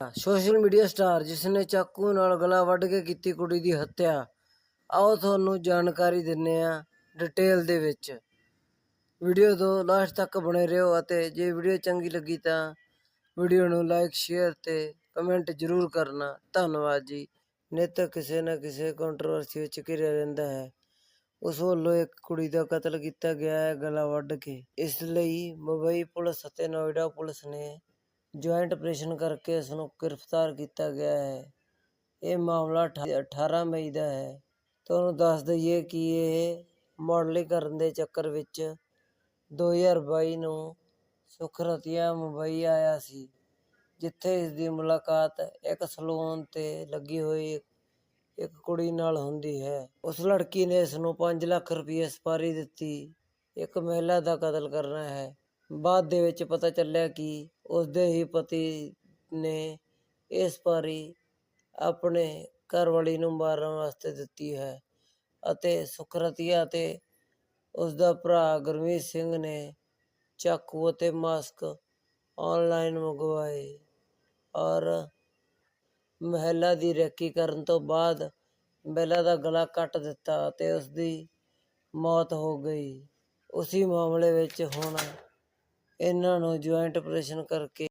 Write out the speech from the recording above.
Social media star ਜਿਸ ਨੇ ਚਾਕੂ ਨਾਲ ਗਲਾ ਵੱਢ ਕੇ ਕੀਤੀ ਕੁੜੀ ਦੀ ਹੱਤਿਆ। ਆਓ ਤੁਹਾਨੂੰ ਜਾਣਕਾਰੀ ਦਿੰਨੇ ਆ ਡਿਟੇਲ ਦੇ ਵਿੱਚ। ਵੀਡੀਓ ਤੋਂ ਲਾਸਟ ਤੱਕ ਬਣੇ ਰਹੋ ਅਤੇ ਜੇ ਵੀਡੀਓ ਚੰਗੀ ਲੱਗੀ ਤਾਂ ਵੀਡੀਓ ਨੂੰ ਲਾਈਕ, ਸ਼ੇਅਰ ਤੇ ਕਮੈਂਟ ਜ਼ਰੂਰ ਕਰਨਾ। ਧੰਨਵਾਦ ਜੀ। ਨਿੱਤ ਕਿਸੇ ਨਾ ਕਿਸੇ ਕੰਟਰੋਵਰਸੀ ਵਿੱਚ ਘਿਰਿਆ ਰਹਿੰਦਾ ਹੈ। ਉਸ ਵੱਲੋਂ ਇੱਕ ਕੁੜੀ ਦਾ ਕਤਲ ਕੀਤਾ ਗਿਆ ਹੈ ਗਲਾ ਵੱਢ ਕੇ। ਇਸ ਲਈ ਮੁੰਬਈ ਪੁਲਿਸ ਅਤੇ ਨੋਇਡਾ ਪੁਲਿਸ ਨੇ ਜੁਆਇੰਟ ਆਪਰੇਸ਼ਨ ਕਰਕੇ ਇਸ ਨੂੰ ਗ੍ਰਿਫਤਾਰ ਕੀਤਾ ਗਿਆ ਹੈ। ਇਹ ਮਾਮਲਾ ਅਠਾ- 18 ਮਈ ਦਾ ਹੈ। ਤੁਹਾਨੂੰ ਦੱਸ ਦਈਏ ਕਿ ਇਹ ਮਾਡਲਿੰਗ ਕਰਨ ਦੇ ਚੱਕਰ ਵਿੱਚ 2022 ਨੂੰ ਸੁਖਰਤੀਆ ਮੁੰਬਈ ਆਇਆ ਸੀ, ਜਿੱਥੇ ਇਸ ਦੀ ਮੁਲਾਕਾਤ ਇੱਕ ਸਲੂਨ ਤੇ ਲੱਗੀ ਹੋਈ ਇੱਕ ਕੁੜੀ ਨਾਲ ਹੁੰਦੀ ਹੈ। ਉਸ ਲੜਕੀ ਨੇ ਇਸ ਨੂੰ 5 ਲੱਖ ਰੁਪਏ ਸਪਾਰੀ ਦਿੱਤੀ। ਇੱਕ ਮਹਿਲਾ ਦਾ ਕਤਲ ਕਰਨਾ ਹੈ। ਬਾਅਦ ਦੇ ਵਿੱਚ ਪਤਾ ਚੱਲਿਆ ਕਿ ਉਸਦੇ ਹੀ ਪਤੀ ਨੇ ਇਸ ਸਪਾਰੀ ਆਪਣੇ ਘਰਵਾਲੀ ਨੂੰ ਮਾਰਨ ਵਾਸਤੇ ਦਿੱਤੀ ਹੈ ਅਤੇ ਸੁਖਰਤੀਆ ਅਤੇ ਉਸਦਾ ਭਰਾ ਗੁਰਮੀਤ ਸਿੰਘ ਨੇ ਚਾਕੂ ਅਤੇ ਮਾਸਕ ਆਨਲਾਈਨ ਮੰਗਵਾਏ ਔਰ ਮਹਿਲਾ ਦੀ ਰੈਕੀ ਕਰਨ ਤੋਂ ਬਾਅਦ ਮਹਿਲਾ ਦਾ ਗਲਾ ਕੱਟ ਦਿੱਤਾ ਅਤੇ ਉਸ ਦੀ ਮੌਤ ਹੋ ਗਈ। ਉਸੇ ਮਾਮਲੇ ਵਿੱਚ ਹੁਣ ਇਹਨਾਂ ਨੂੰ ਜੁਆਇੰਟ ਆਪਰੇਸ਼ਨ ਕਰਕੇ